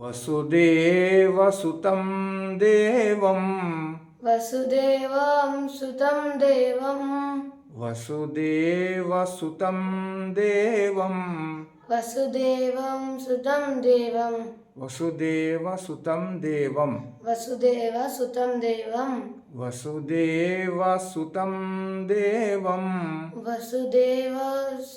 వసుదేవసుతం దేవం. వసుదేవం సుతం దేవం. వసుదేవసుతం దేవం. వసుదేవం సుతం దేవం. వసుదేవసుతం దేవం. వసుదేవ సుతం దేవం. వసుదేవసుతం దేవం. వసుదేవ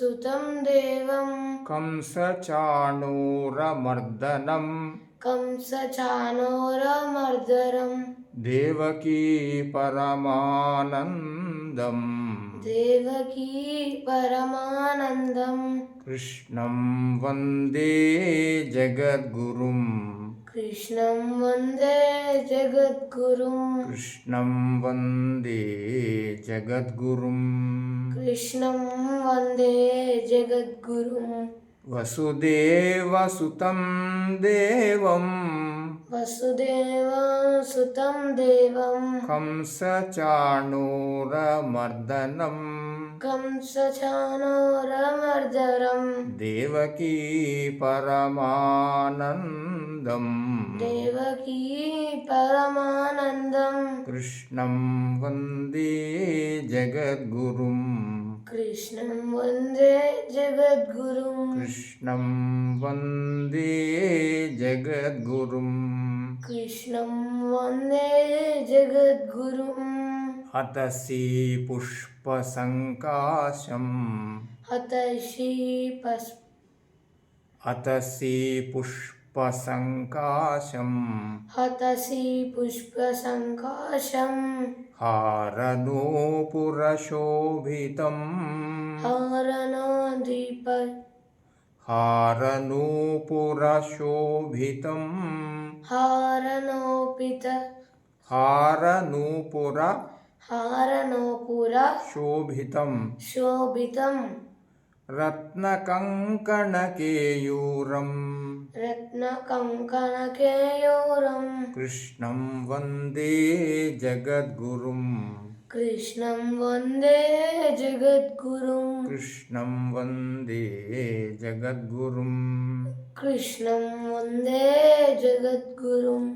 సుతం దేవం. కంసచాణూరమర్దనం. కంసచానోరమర్దరం देवकी परमानन्दम् देवकी परमानन्दम् कृष्णं वन्दे जगद्गुरुं कृष्णं वन्दे जगद्गुरुं कृष्णं वन्दे जगद्गुरुं कृष्णं वन्दे जगद्गुरुम् వసుదేవసుతం దేవం వసుదేవ సుతం దేవం కంసచాణూరమర్దనం కంసచానోరమర్దరం దేవకీ పరమానందం దేవకీ పరమానందం కృష్ణం వందే జగద్గురుం कृष्णं वन्दे जगद्गुरुं कृष्णं वन्दे जगद्गुरुं कृष्णं वन्दे जगद्गुरुं हतसि पुष्पसङ्काशम् हतसि पस् हतसि पुष्प पुष्पसङ्काशं हतसि पुष्पसङ्काशं हारनूपुरशोभितं हारनादीप हारनूपुरशोभितं हारनोपित हारनूपुर हारनूपुर शोभितं शोभितं रत्नकङ्कणकेयूरम्। रत्नकङ्कणकेयोरं कृष्णं वंदे जगद्गुरुं कृष्णं वंदे जगद्गुरुं कृष्णं वंदे जगद्गुरुं कृष्णं वंदे जगद्गुरुम्।